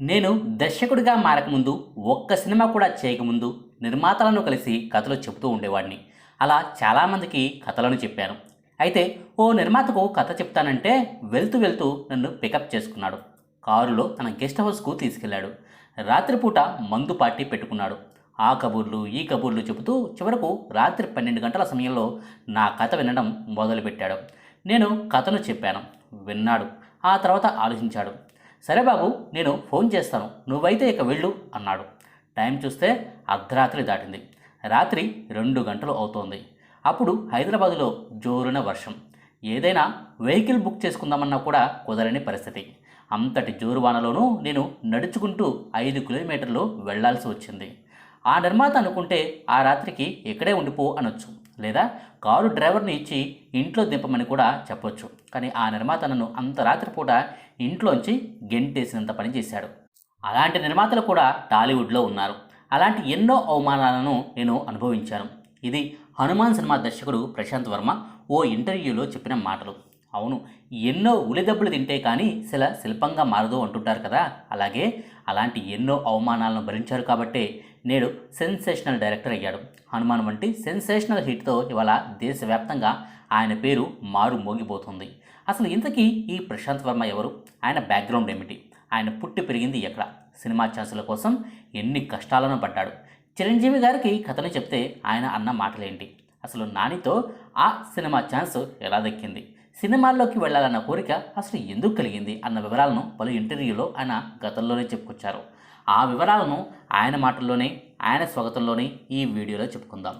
నేను దర్శకుడిగా మారకముందు ఒక్క సినిమా కూడా చేయకముందు నిర్మాతలను కలిసి కథలు చెబుతూ ఉండేవాడిని. అలా చాలామందికి కథలను చెప్పాను. అయితే ఓ నిర్మాతకు కథ చెప్తానంటే వెళ్తూ వెళ్తూ నన్ను పికప్ చేసుకున్నాడు. కారులో తన గెస్ట్ హౌస్కు తీసుకెళ్ళాడు రాత్రిపూట మందు పార్టీ పెట్టుకున్నాడు. ఆ కబుర్లు ఈ కబుర్లు చెబుతూ చివరకు రాత్రి పన్నెండు గంటల సమయంలో నా కథ వినడం మొదలుపెట్టాడు. నేను కథను చెప్పాను. విన్నాడు. ఆ తర్వాత ఆలోచించాడు. సరే బాబు నేను ఫోన్ చేస్తాను. నువ్వైతే ఇక వెళ్ళు అన్నాడు. టైం చూస్తే అర్ధరాత్రి దాటింది. రాత్రి రెండు గంటలు అవుతోంది. అప్పుడు హైదరాబాదులో జోరున వర్షం. ఏదైనా వెహికల్ బుక్ చేసుకుందామన్నా కూడా కుదరని పరిస్థితి. అంతటి జోరు వానలోనూ నేను నడుచుకుంటూ ఐదు కిలోమీటర్లు వెళ్ళాల్సి వచ్చింది. ఆ నిర్మాత అనుకుంటే ఆ రాత్రికి ఇక్కడే ఉండిపో అనొచ్చు. లేదా కారు డ్రైవర్ని ఇచ్చి ఇంట్లో దింపమని కూడా చెప్పొచ్చు. కానీ ఆ నిర్మాత నన్ను అంత రాత్రిపూట ఇంట్లోంచి గెంటేసినంత పని చేశాడు. అలాంటి నిర్మాతలు కూడా టాలీవుడ్లో ఉన్నారు. అలాంటి ఎన్నో అవమానాలను నేను అనుభవించాను. ఇది హనుమాన్ సినిమా దర్శకుడు ప్రశాంత్ వర్మ ఓ ఇంటర్వ్యూలో చెప్పిన మాటలు. అవును ఎన్నో ఉలిదెబ్బలు తింటే కానీ శిల శిల్పంగా మారదు అంటుంటారు కదా. అలాగే అలాంటి ఎన్నో అవమానాలను భరించారు కాబట్టే నేడు సెన్సేషనల్ డైరెక్టర్ అయ్యాడు. హనుమాన్ వంటి సెన్సేషనల్ హిట్తో ఇవాళ దేశవ్యాప్తంగా ఆయన పేరు మారు మోగిపోతుంది. అసలు ఇంతకీ ఈ ప్రశాంత్ వర్మ ఎవరు? ఆయన బ్యాక్గ్రౌండ్ ఏమిటి? ఆయన పుట్టి పెరిగింది ఎక్కడ? సినిమా ఛాన్సుల కోసం ఎన్ని కష్టాలను పడ్డాడు? చిరంజీవి గారికి కథను చెప్తే ఆయన అన్న మాటలేంటి? అసలు నానితో ఆ సినిమా ఛాన్స్ ఎలా దక్కింది? సినిమాల్లోకి వెళ్ళాలన్న కోరిక అసలు ఎందుకు కలిగింది? అన్న వివరాలను పలు ఇంటర్వ్యూలో ఆయన గతంలోనే చెప్పుకొచ్చారు. ఆ వివరాలను ఆయన మాటల్లోనే ఆయన స్వాగతంలోనే ఈ వీడియోలో చెప్పుకుందాం.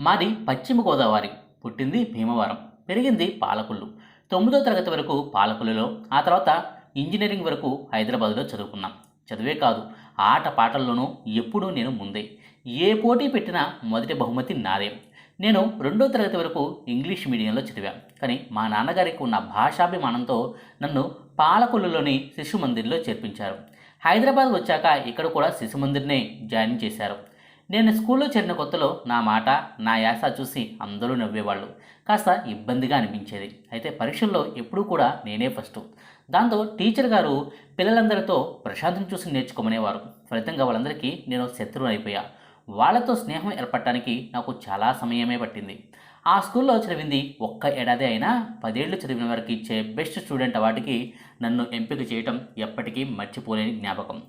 మాది పశ్చిమ గోదావరి పుట్టింది భీమవరం పెరిగింది పాలకుళ్ళు తొమ్మిదో తరగతి వరకు పాలకొల్లులో ఆ తర్వాత ఇంజనీరింగ్ వరకు హైదరాబాద్లో చదువుకున్నాం. చదివే కాదు ఆట పాటల్లోనూ ఎప్పుడూ నేను ముందే. ఏ పోటీ పెట్టినా మొదటి బహుమతి నాదే. నేను రెండో తరగతి వరకు ఇంగ్లీష్ మీడియంలో చదివాను కానీ మా నాన్నగారికి ఉన్న భాషాభిమానంతో నన్ను పాలకొల్లులోని శిశు మందిర్లో చేర్పించారు. హైదరాబాద్ వచ్చాక ఇక్కడ కూడా శిశు మందిర్నే జాయిన్ చేశారు. నేను స్కూల్లో చేరిన కొత్తలో నా మాట నా యాస చూసి అందరూ నవ్వేవాళ్ళు. కాస్త ఇబ్బందిగా అనిపించేది. అయితే పరీక్షల్లో ఎప్పుడూ కూడా నేనే ఫస్ట్. దాంతో టీచర్ గారు పిల్లలందరితో ప్రశాంతం చూసి నేర్చుకోమనేవారు. ఫలితంగా వాళ్ళందరికీ నేను శత్రువు అయిపోయా వాళ్ళతో స్నేహం ఏర్పడటానికి నాకు చాలా సమయమే పట్టింది. ఆ స్కూల్లో చదివింది ఒక్క ఏడాది అయినా పదేళ్ళు చదివిన వారికి ఇచ్చే బెస్ట్ స్టూడెంట్ అవార్డుకి నన్ను ఎంపిక చేయటం ఎప్పటికీ మర్చిపోలేని జ్ఞాపకం.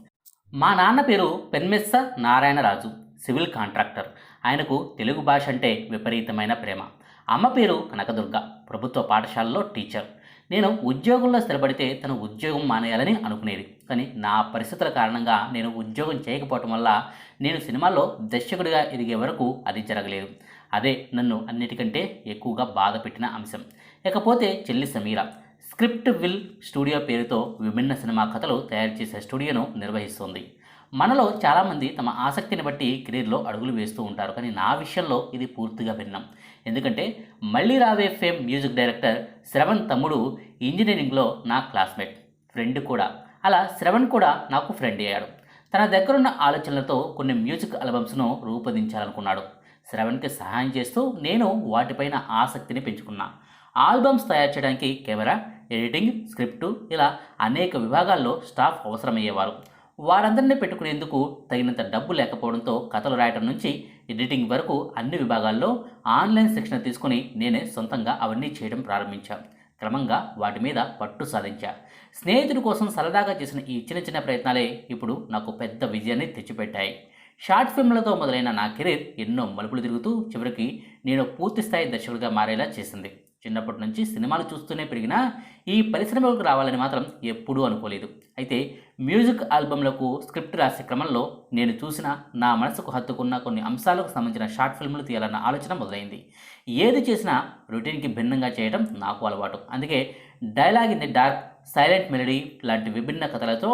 మా నాన్న పేరు పెన్మెస్స నారాయణరాజు సివిల్ కాంట్రాక్టర్. ఆయనకు తెలుగు భాష అంటే విపరీతమైన ప్రేమ. అమ్మ పేరు కనకదుర్గ ప్రభుత్వ పాఠశాలలో టీచర్. నేను ఉద్యోగంలో స్థిరపడితే తన ఉద్యోగం మానేయాలని అనుకునేది. కానీ నా పరిస్థితుల కారణంగా నేను ఉద్యోగం చేయకపోవటం వల్ల నేను సినిమాల్లో దర్శకుడిగా ఎదిగే వరకు అది జరగలేదు. అదే నన్ను అన్నిటికంటే ఎక్కువగా బాధ పెట్టిన అంశం. ఇకపోతే చెల్లి సమీర. స్క్రిప్ట్ విల్ స్టూడియో పేరుతో విభిన్న సినిమా కథలు తయారు చేసే స్టూడియోను నిర్వహిస్తోంది. మనలో చాలామంది తమ ఆసక్తిని బట్టి కెరీర్లో అడుగులు వేస్తూ ఉంటారు. కానీ నా విషయంలో ఇది పూర్తిగా భిన్నం. ఎందుకంటే మళ్ళీ రావే ఫేమ్ మ్యూజిక్ డైరెక్టర్ శ్రవణ్ తమ్ముడు ఇంజనీరింగ్లో నా క్లాస్మేట్. ఫ్రెండ్ కూడా. అలా శ్రవణ్ కూడా నాకు ఫ్రెండ్ అయ్యాడు. తన దగ్గరున్న ఆలోచనలతో కొన్ని మ్యూజిక్ ఆల్బమ్స్ను రూపొందించాలనుకున్నాడు. శ్రవణ్కి సహాయం చేస్తూ నేను వాటిపైన ఆసక్తిని పెంచుకున్నా. ఆల్బమ్స్ తయారు చేయడానికి కెమెరా ఎడిటింగ్ స్క్రిప్టు ఇలా అనేక విభాగాల్లో స్టాఫ్ అవసరమయ్యేవారు. వారందరినీ పెట్టుకునేందుకు తగినంత డబ్బు లేకపోవడంతో కథలు రాయటం నుంచి ఎడిటింగ్ వరకు అన్ని విభాగాల్లో ఆన్లైన్ శిక్షణ తీసుకుని నేనే సొంతంగా అవన్నీ చేయడం ప్రారంభించాం. క్రమంగా వాటి మీద పట్టు సాధించా. స్నేహితుడి కోసం సరదాగా చేసిన ఈ చిన్న చిన్న ప్రయత్నాలే ఇప్పుడు నాకు పెద్ద విజయాన్ని తెచ్చిపెట్టాయి. షార్ట్ ఫిల్మ్లతో మొదలైన నా కెరీర్ ఎన్నో మలుపులు తిరుగుతూ చివరికి నేను పూర్తి స్థాయి దర్శకుడిగా మారేలా చేసింది. చిన్నప్పటి నుంచి సినిమాలు చూస్తూనే పెరిగినా ఈ పరిశ్రమలకు రావాలని మాత్రం ఎప్పుడూ అనుకోలేదు. అయితే మ్యూజిక్ ఆల్బమ్లకు స్క్రిప్ట్ రాసే క్రమంలో నేను చూసిన నా మనసుకు హత్తుకున్న కొన్ని అంశాలకు సంబంధించిన షార్ట్ ఫిల్మ్లు తీయాలన్న ఆలోచన మొదలైంది. ఏది చేసినా రొటీన్కి భిన్నంగా చేయడం నాకు అలవాటు. అందుకే Dialogue in the Dark Silent Melody లాంటి విభిన్న కథలతో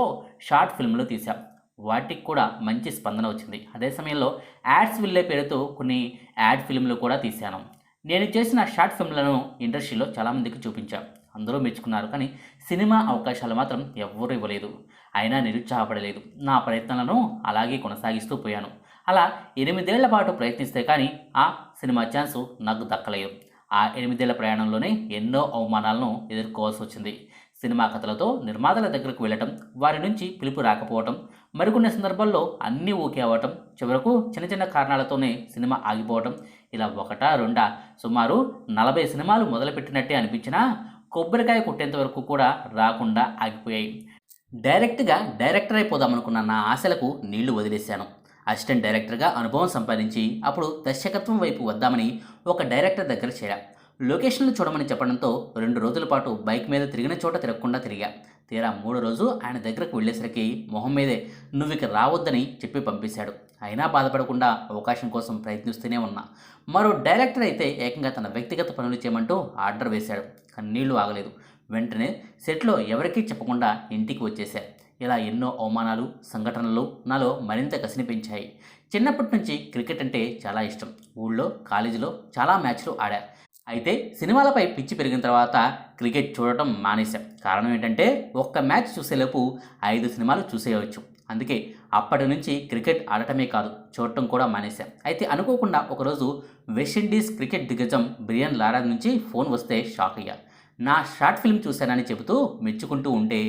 షార్ట్ ఫిల్మ్లు తీశాం. వాటికి కూడా మంచి స్పందన వచ్చింది. అదే సమయంలో యాడ్స్ విల్లే పేరుతో కొన్ని యాడ్ ఫిల్మ్లు కూడా తీశాను. నేను చేసిన షార్ట్ ఫిల్మ్లను ఇండస్ట్రీలో చాలామందికి చూపించాను అందరూ మెచ్చుకున్నారు కానీ సినిమా అవకాశాలు మాత్రం ఎవ్వరూ ఇవ్వలేదు. అయినా నిరుత్సాహపడలేదు. నా ప్రయత్నాలను అలాగే కొనసాగిస్తూ పోయాను. అలా ఎనిమిదేళ్ళ పాటు ప్రయత్నిస్తే కానీ ఆ సినిమా ఛాన్సు నాకు దక్కలేదు. ఆ ఎనిమిదేళ్ళ ప్రయాణంలోనే ఎన్నో అవమానాలను ఎదుర్కోవాల్సి వచ్చింది. సినిమా కథలతో నిర్మాతల దగ్గరకు వెళ్ళటం వారి నుంచి పిలుపు రాకపోవటం మరికొన్ని సందర్భాల్లో అన్నీ ఓకే అవ్వటం చివరకు చిన్న చిన్న కారణాలతోనే సినిమా ఆగిపోవటం ఇలా ఒకటా రెండా? సుమారు నలభై సినిమాలు మొదలుపెట్టినట్టే అనిపించినా కొబ్బరికాయ కొట్టేంత వరకు కూడా రాకుండా ఆగిపోయాయి. డైరెక్ట్గా డైరెక్టర్ అయిపోదామనుకున్న నా ఆశలకు నీళ్ళు వదిలేశాను. అసిస్టెంట్ డైరెక్టర్గా అనుభవం సంపాదించి అప్పుడు దర్శకత్వం వైపు వద్దామని ఒక డైరెక్టర్ దగ్గర చేరా. లొకేషన్లు చూడమని చెప్పడంతో రెండు రోజుల పాటు బైక్ మీద తిరిగిన చోట తిరగకుండా తిరిగా. తీరా మూడో రోజు ఆయన దగ్గరకు వెళ్ళేసరికి మొహం మీదే నువ్వు ఇక రావద్దని చెప్పి పంపేశాడు. అయినా బాధపడకుండా అవకాశం కోసం ప్రయత్నిస్తూనే ఉన్నా. మరో డైరెక్టర్ అయితే ఏకంగా తన వ్యక్తిగత పనులు చేయమంటూ ఆర్డర్ వేశాడు. కన్నీళ్ళు ఆగలేదు. వెంటనే సెట్లో ఎవరికీ చెప్పకుండా ఇంటికి వచ్చేశా ఇలా ఎన్నో అవమానాలు సంఘటనలు నాలో మరింత కసిని పెంచాయి. చిన్నప్పటి నుంచి క్రికెట్ అంటే చాలా ఇష్టం. ఊళ్ళో కాలేజీలో చాలా మ్యాచ్లు ఆడా. అయితే సినిమాలపై పిచ్చి పెరిగిన తర్వాత క్రికెట్ చూడటం మానేశాం. కారణం ఏంటంటే ఒక్క మ్యాచ్ చూసేలోపు ఐదు సినిమాలు చూసేయవచ్చు అందుకే అప్పటి నుంచి క్రికెట్ ఆడటమే కాదు చూడటం కూడా మానేశాం. అయితే అనుకోకుండా ఒకరోజు వెస్టిండీస్ క్రికెట్ దిగ్గజం బ్రియన్ లారా నుంచి ఫోన్ వస్తే షాక్ అయ్యారు నా షార్ట్ ఫిల్మ్ చూశానని చెబుతూ మెచ్చుకుంటూ ఉంటే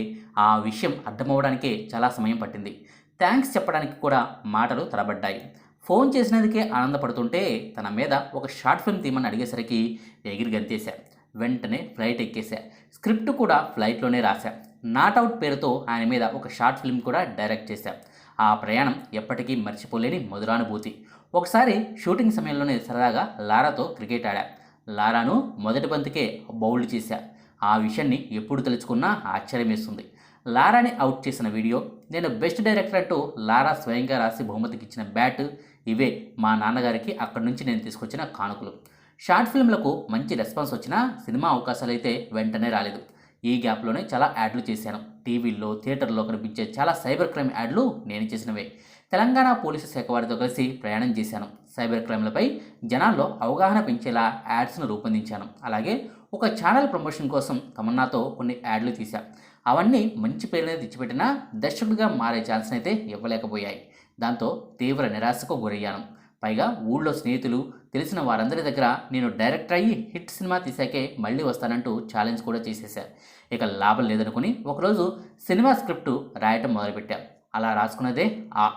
ఆ విషయం అర్థమవడానికే చాలా సమయం పట్టింది. థ్యాంక్స్ చెప్పడానికి కూడా మాటలు తరబడ్డాయి ఫోన్ చేసినందుకే ఆనందపడుతుంటే తన మీద ఒక షార్ట్ ఫిల్మ్ తీయమని అడిగేసరికి ఎగిరి గంతేశా. వెంటనే ఫ్లైట్ ఎక్కేశా. స్క్రిప్ట్ కూడా ఫ్లైట్లోనే రాశా. నాట్అవుట్ పేరుతో ఆయన మీద ఒక షార్ట్ ఫిల్మ్ కూడా డైరెక్ట్ చేశా. ఆ ప్రయాణం ఎప్పటికీ మర్చిపోలేని మధురానుభూతి ఒకసారి షూటింగ్ సమయంలోనే సరదాగా లారాతో క్రికెట్ ఆడా. లారాను మొదటి బంతికే బౌల్డ్ చేశా. ఆ విషయాన్ని ఎప్పుడు తెలుసుకున్నా ఆశ్చర్యమేస్తుంది. లారాని అవుట్ చేసిన వీడియో. నేను బెస్ట్ డైరెక్టర్ అంటూ లారా స్వయంగా రాసి బహుమతికి ఇచ్చిన బ్యాట్. ఇవే మా నాన్నగారికి అక్కడి నుంచి నేను తీసుకొచ్చిన కానుకలు. షార్ట్ ఫిల్మ్లకు మంచి రెస్పాన్స్ వచ్చినా సినిమా అవకాశాలు అయితే వెంటనే రాలేదు. ఈ గ్యాప్లోనే చాలా యాడ్లు చేశాను. టీవీల్లో థియేటర్లో కనిపించే చాలా సైబర్ క్రైమ్ యాడ్లు నేను చేసినవే. తెలంగాణ పోలీసు శాఖ వారితో కలిసి ప్రయాణం చేశాను. సైబర్ క్రైమ్లపై జనాల్లో అవగాహన పెంచేలా యాడ్స్ను రూపొందించాను. అలాగే ఒక ఛానల్ ప్రమోషన్ కోసం తమన్నాతో కొన్ని యాడ్లు తీశాను అవన్నీ మంచి పేరునే తెచ్చిపెట్టినా దర్శకుడిగా మారే ఛాన్స్ అయితే ఇవ్వలేకపోయాయి. దాంతో తీవ్ర నిరాశకు గురయ్యాను. పైగా ఊళ్ళో స్నేహితులు తెలిసిన వారందరి దగ్గర నేను డైరెక్టర్ అయ్యి హిట్ సినిమా తీసాకే మళ్ళీ వస్తానంటూ ఛాలెంజ్ కూడా చేసేశారు ఇక లాభం లేదనుకుని ఒకరోజు సినిమా స్క్రిప్ట్ రాయటం మొదలుపెట్టాం. అలా రాసుకున్నదే ఆ.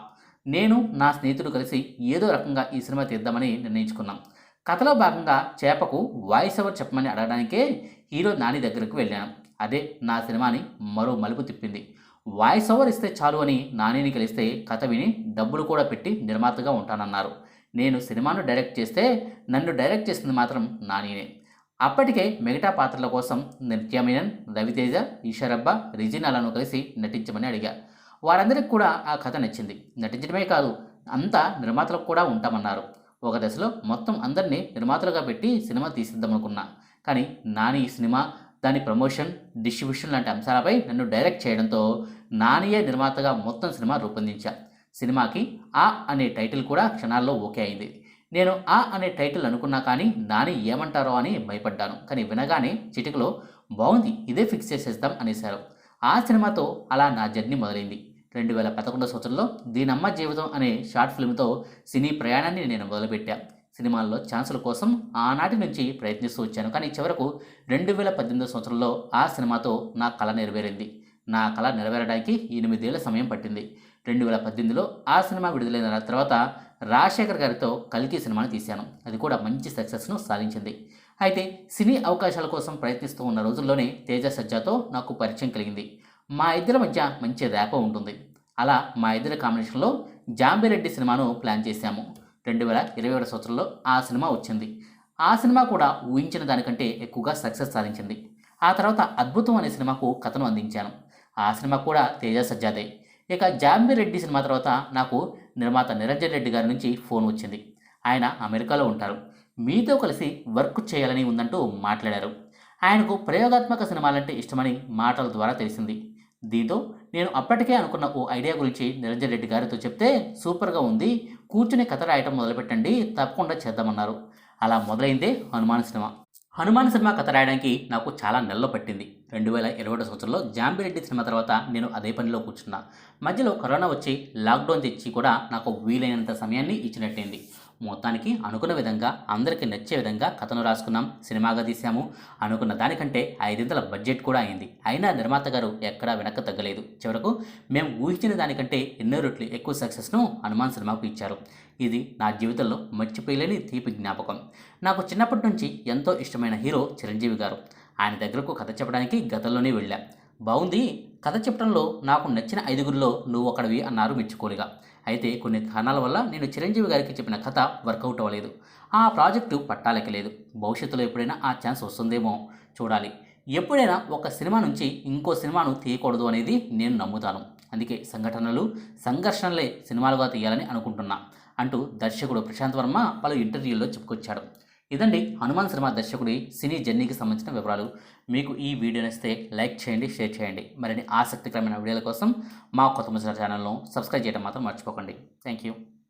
నేను నా స్నేహితుడు కలిసి ఏదో రకంగా ఈ సినిమా తీద్దామని నిర్ణయించుకున్నాం. కథలో భాగంగా చేపకు వాయిస్ ఓవర్ చెప్పమని అడగడానికే హీరో నాని దగ్గరకు వెళ్ళాను. అదే నా సినిమాని మరో మలుపు తిప్పింది. వాయిస్ ఓవర్ ఇస్తే చాలు అని నానిని కలిస్తే కథ విని డబ్బులు కూడా పెట్టి నిర్మాతగా ఉంటానన్నారు. నేను సినిమాను డైరెక్ట్ చేస్తే నన్ను డైరెక్ట్ చేసింది మాత్రం నానినే. అప్పటికే మిగతా పాత్రల కోసం నిత్యమేనన్ రవితేజ ఈశ్వరబ్బ రిజినాలను కలిసి నటించమని అడిగా. వారందరికీ కూడా ఆ కథ నచ్చింది. నటించడమే కాదు అంతా నిర్మాతలకు కూడా ఉంటామన్నారు. ఒక దశలో మొత్తం అందరినీ నిర్మాతలుగా పెట్టి సినిమా తీసిద్దామనుకున్నా. కానీ నాని ఈ సినిమా దాని ప్రమోషన్ డిస్ట్రిబ్యూషన్ లాంటి అంశాలపై నన్ను డైరెక్ట్ చేయడంతో నానియే నిర్మాతగా మొత్తం సినిమా రూపొందించా సినిమాకి ఆ అనే టైటిల్ కూడా క్షణాల్లో ఓకే అయింది. నేను ఆ అనే టైటిల్ అనుకున్నా కానీ నాని ఏమంటారో అని భయపడ్డాను. కానీ వినగానే చిటికలో బాగుంది ఇదే ఫిక్స్ చేసేద్దాం అనేశారు. ఆ సినిమాతో అలా నా జర్నీ మొదలైంది. రెండు వేల పదకొండో సంవత్సరంలో దీనమ్మ జీవితం అనే షార్ట్ ఫిల్మ్తో సినీ ప్రయాణాన్ని నేను మొదలుపెట్టా. సినిమాల్లో ఛాన్సుల కోసం ఆనాటి నుంచి ప్రయత్నిస్తూ వచ్చాను. కానీ చివరకు రెండు వేల పద్దెనిమిది సంవత్సరంలో ఆ సినిమాతో నా కళ నెరవేరింది. నా కళ నెరవేరడానికి ఎనిమిదేళ్ళ సమయం పట్టింది. రెండు వేల పద్దెనిమిదిలో ఆ సినిమా విడుదలైన తర్వాత రాజశేఖర్ గారితో కల్కి సినిమాను తీశాను. అది కూడా మంచి సక్సెస్ను సాధించింది. అయితే సినీ అవకాశాల కోసం ప్రయత్నిస్తూ ఉన్న రోజుల్లోనే తేజ సజ్జాతో నాకు పరిచయం కలిగింది. మా ఇద్దరి మధ్య మంచి ర్యాపో ఉంటుంది. అలా మా ఇద్దరి కాంబినేషన్లో జాంబిరెడ్డి సినిమాను ప్లాన్ చేశాము. రెండు వేల ఇరవై ఏడు సంవత్సరంలో ఆ సినిమా వచ్చింది. ఆ సినిమా కూడా ఊహించిన దానికంటే ఎక్కువగా సక్సెస్ సాధించింది. ఆ తర్వాత అద్భుతం అనే సినిమాకు కథను అందించాను. ఆ సినిమా కూడా తేజ సజ్జాదే. ఇక జాంబి రెడ్డి సినిమా తర్వాత నాకు నిర్మాత నిరంజన్ రెడ్డి గారి నుంచి ఫోన్ వచ్చింది. ఆయన అమెరికాలో ఉంటారు. మీతో కలిసి వర్క్ చేయాలని ఉందంటూ మాట్లాడారు. ఆయనకు ప్రయోగాత్మక సినిమాలంటే ఇష్టమని మాటల ద్వారా తెలిసింది. దీంతో నేను అప్పటికే అనుకున్న ఓ ఐడియా గురించి నిరంజన్ రెడ్డి గారితో చెప్తే సూపర్గా ఉంది కూర్చుని కథ రాయటం మొదలుపెట్టండి. తప్పకుండా చేద్దామన్నారు. అలా మొదలైందే హనుమాన్ సినిమా. హనుమాన్ సినిమా కథ రాయడానికి నాకు చాలా నెలలో పట్టింది. రెండు వేల ఇరవై ఒకటి సంవత్సరంలో జాంబిరెడ్డి సినిమా తర్వాత నేను అదే పనిలో కూర్చున్నా. మధ్యలో కరోనా వచ్చి లాక్డౌన్ తెచ్చి కూడా నాకు వీలైనంత సమయాన్ని ఇచ్చినట్టయింది మొత్తానికి అనుకున్న విధంగా అందరికీ నచ్చే విధంగా కథను రాసుకున్నాం సినిమాగా తీసాము అనుకున్న దానికంటే ఐదింతల బడ్జెట్ కూడా అయింది. అయినా నిర్మాత గారు ఎక్కడా వెనక్కి తగ్గలేదు. చివరకు మేము ఊహించిన దానికంటే ఎన్నో రెట్లు ఎక్కువ సక్సెస్ను హనుమాన్ సినిమాకు ఇచ్చారు. ఇది నా జీవితంలో మర్చిపోయలేని తీపి జ్ఞాపకం. నాకు చిన్నప్పటి నుంచి ఎంతో ఇష్టమైన హీరో చిరంజీవి గారు. ఆయన దగ్గరకు కథ చెప్పడానికి గతంలోనే వెళ్ళా. బాగుంది కథ చెప్పడంలో నాకు నచ్చిన ఐదుగురిలో నువ్వు ఒకడివి అన్నారు మెచ్చుకోలుగా. అయితే కొన్ని కారణాల వల్ల నేను చిరంజీవి గారికి చెప్పిన కథ వర్కౌట్ అవ్వలేదు. ఆ ప్రాజెక్టు పట్టాలెక్కలేదు భవిష్యత్తులో ఎప్పుడైనా ఆ ఛాన్స్ వస్తుందేమో చూడాలి. ఎప్పుడైనా ఒక సినిమా నుంచి ఇంకో సినిమాను తీయకూడదు అనేది నేను నమ్ముతాను. అందుకే సంఘటనలు సంఘర్షణలే సినిమాలుగా తీయాలని అనుకుంటున్నా. అంటూ దర్శకుడు ప్రశాంత్ వర్మ పలు ఇంటర్వ్యూల్లో చెప్పుకొచ్చాడు. ఇదండి హనుమాన్ సినిమా దర్శకుడి సినీ జర్నీకి సంబంధించిన వివరాలు. మీకు ఈ వీడియో నచ్చితే లైక్ చేయండి షేర్ చేయండి. మరిన్ని ఆసక్తికరమైన వీడియోల కోసం మా కొత్త ముచ్చట ఛానల్ను సబ్స్క్రైబ్ చేయడం మాత్రం మర్చిపోకండి. Thank you